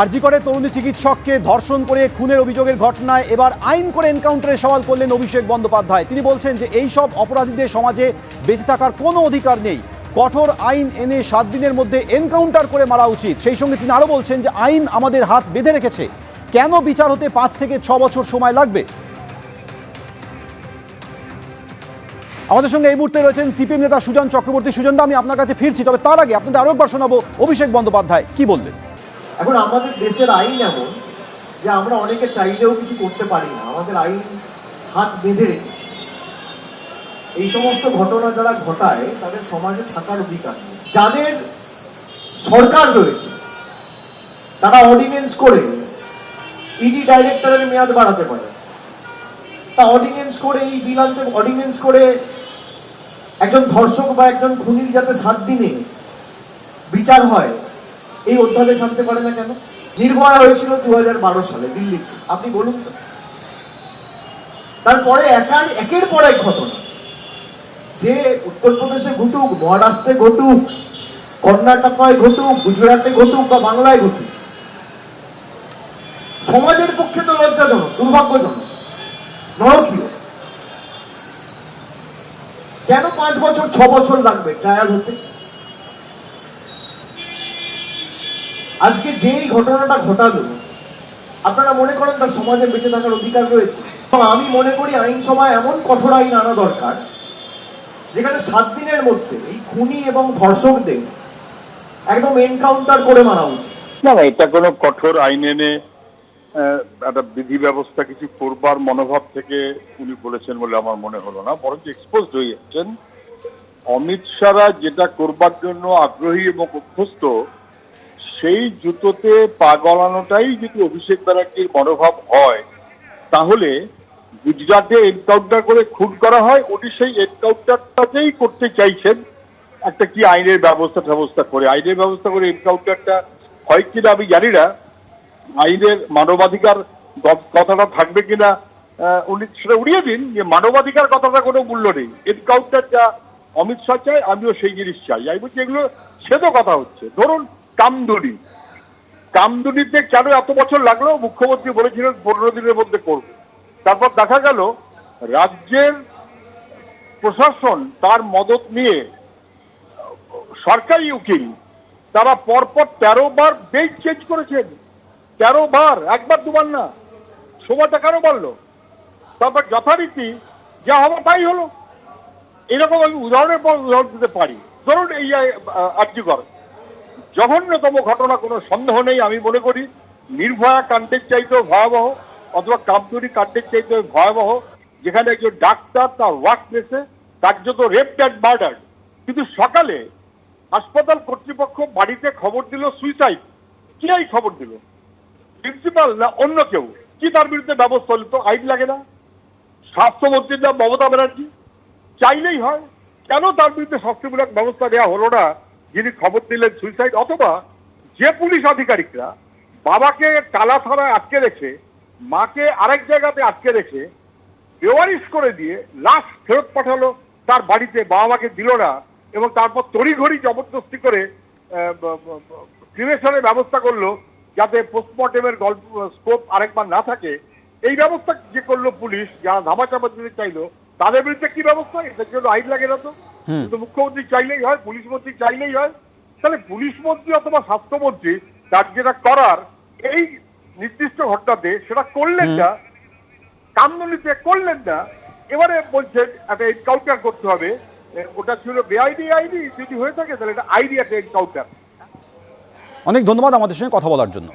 আরজি করে তরুণী চিকিৎসককে ধর্ষণ করে খুনের অভিযোগের ঘটনায় এবার আইন করে এনকাউন্টারে সওয়াল করলেন অভিষেক বন্দ্যোপাধ্যায়। তিনি বলছেন যে এই সব অপরাধীদের সমাজে বেঁচে থাকার কোনো অধিকার নেই। কঠোর আইন এনে সাত দিনের মধ্যে এনকাউন্টার করে মারা উচিত। সেই সঙ্গে তিনি আরও বলছেন যে আইন আমাদের হাত বেঁধে রেখেছে। কেন বিচার হতে পাঁচ থেকে ছ বছর সময় লাগবে? আমাদের সঙ্গে এই মুহূর্তে রয়েছেন সিপিএম নেতা সুজন চক্রবর্তী। সুজনদা, আমি আপনার কাছে ফিরছি, তবে তার আগে আপনাদের আরও একবার শোনাবো অভিষেক বন্দ্যোপাধ্যায়। কি বললেন? এখন আমাদের দেশের আইন এমন যে আমরা অনেকে চাইলেও কিছু করতে পারি না। আমাদের আইন হাত বেঁধে রেখেছে। এই সমস্ত ঘটনা যারা ঘটায়, তাদের সমাজে থাকার অধিকার যাদের সরকার রয়েছে, তারা অর্ডিনেন্স করে ইডি ডাইরেক্টরের মেয়াদ বাড়াতে পারে। তা অর্ডিনেন্স করে এই বিল আনতে অর্ডিনেন্স করে একজন ধর্ষক বা একজন খুনির যাতে সাত দিনে বিচার হয় এই অধ্যাদেশ আনতে পারে না কেন? নির্ভয়া হয়েছিল দু হাজার বারো সালে, দিল্লিতে। আপনি বলুন তো। তারপরে একার একের পর এক ঘটনা। যে উত্তরপ্রদেশে ঘটুক, মহারাষ্ট্রে ঘটুক, কর্ণাটকায় ঘটুক, গুজরাটে ঘটুক বা বাংলায় ঘটুক, সমাজের পক্ষে তো লজ্জাজনক, দুর্ভাগ্যজনক, নরকীয়। কেন পাঁচ বছর, ছ বছর লাগবে ট্রায়াল হতে? আজকে যেই ঘটনাটা ঘটালো, আপনারা মনে করেন তার সমাজে বেঁচে থাকার অধিকার রয়েছে? আমি মনে করি আইনসভায় এমন কঠোর আইন আনা দরকার, যেখানে সাত দিনের মধ্যে এই খুনি এবং ধর্ষকদের একদম এনকাউন্টার করে মারা উচিত। না না, এটা কোনো কঠোর আইন এনে একটা বিধি ব্যবস্থা কিছু করবার মনোভাব থেকে উনি বলেছেন বলে আমার মনে হলো না, বরঞ্চ এক্সপোজ হয়ে যাচ্ছেন। অমিত শাহরা যেটা করবার জন্য আগ্রহী এবং অভ্যস্ত সেই জুতোতে পা গলানোটাই যদি অভিষেক ব্যানার্জির মনোভাব হয়, তাহলে গুজরাটে এনকাউন্টার করে খুন করা হয়। উনি সেই এনকাউন্টারটাতেই করতে চাইছেন, একটা কি আইনের ব্যবস্থা ব্যবস্থা করে। আইনের ব্যবস্থা করে এনকাউন্টারটা হয় কিনা আমি জানি না। আইনের মানবাধিকার কথাটা থাকবে কিনা উনি, সেটা উড়িয়ে দিন যে মানবাধিকার কথাটা কোনো মূল্য নেই। এনকাউন্টার যা অমিত শাহ চাই আমিও সেই জিনিস চাই। আমি বলছি, এগুলো সে তো কথা হচ্ছে। ধরুন কামদুনি। কামদুনিতে কেন এত বছর লাগল? মুখ্যমন্ত্রী বলেছিলেন পনেরো দিনের মধ্যে করবে। তারপর দেখা গেল, রাজ্যের প্রশাসন তার মদত নিয়ে সরকারি উকিল, তারা পরপর তেরো বার বেঞ্চ চেঞ্জ করেছেন। তেরো বার, একবার দুবার না, সময়টা কেন বাড়লো? তারপর যথারীতি যা হলো তাই হলো। এরকম আমি উদাহরণের পর উদাহরণ দিতে পারি। ধরুন এই আর্যিকর জঘন্যতম ঘটনা, কোনো সন্দেহ নেই, আমি মনে করি। নির্ভয়া কাণ্ডের চাইতেও ভয়াবহ, অথবা কামতুরি কাণ্ডের চাইতেও ভয়াবহ। যেখানে একজন ডাক্তার, তার ওয়ার্ক প্লেসে কার্যত রেপ অ্যান্ড মার্ডার কিন্তু সকালে হাসপাতাল কর্তৃপক্ষ বাড়িতে খবর দিল সুইসাইড কি এই খবর দিল? প্রিন্সিপাল না অন্য কেউ? কি তার বিরুদ্ধে ব্যবস্থা হলো আইন লাগে না। স্বাস্থ্যমন্ত্রীর নাম মমতা ব্যানার্জি? চাইলেই হয়। কেন তার বিরুদ্ধে শাস্তিমূলক ব্যবস্থা নেওয়া হলো না? যিনি খবর দিলেন সুইসাইড অথবা যে পুলিশ আধিকারিকরা বাবাকে কালা থানায় আটকে রেখে, মাকে আরেক জায়গাতে আটকে রেখে বেওয়ারিশ করে দিয়ে লাশ ফেরত পাঠালো, তার বাড়িতে বাবা মাকে দিল না এবং তারপর তড়িঘড়ি জবরদস্তি করে ক্রিমেশনের ব্যবস্থা করল যাতে পোস্টমর্টেমের গল্প স্কোপ আরেকবার না থাকে। এই ব্যবস্থা যে করল পুলিশ, যারা ধামাচাপা দিতে চাইলো, তাদের বিরুদ্ধে কি ব্যবস্থা? এটার জন্য আইন লাগে না তো? কিন্তু মুখ্যমন্ত্রী চাইলেই হয় পুলিশ মন্ত্রী চাইলেই হয়। তাহলে পুলিশ মন্ত্রী অথবা স্বাস্থ্যমন্ত্রী তার যেটা করার এই নির্দিষ্ট ঘটনাতে সেটা করলেন না কামদুনিতে করলেন না এবারে বলছেন একটা এনকাউন্টার করতে হবে। ওটা ছিল বেআইনি আইনি যদি হয়ে থাকে তাহলে এটা একটা এনকাউন্টার অনেক ধন্যবাদ আমাদের সঙ্গে কথা বলার জন্য।